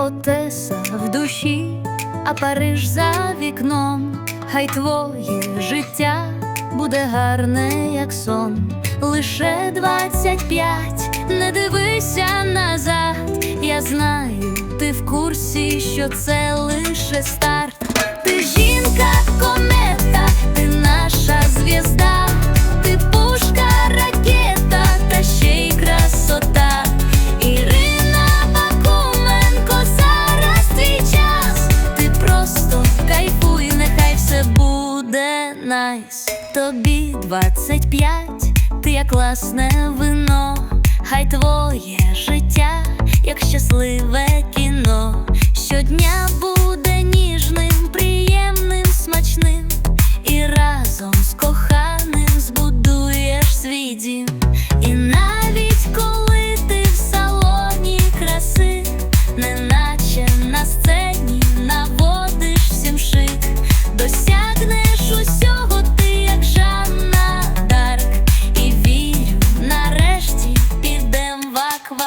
Отеса в душі, а Париж за вікном, хай твоє життя буде гарне, як сон. Лише двадцять п'ять, не дивися назад. Я знаю, ти в курсі, що це лише стар. Найс, тобі 25, ти як класне вино, хай твоє життя, як щасливе.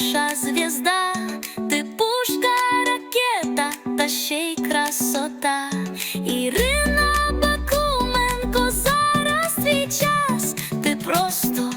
наша звезда, ты пушка, ракета, та ще й красота. Ірина Бакуменко, зараз твій час, ти просто.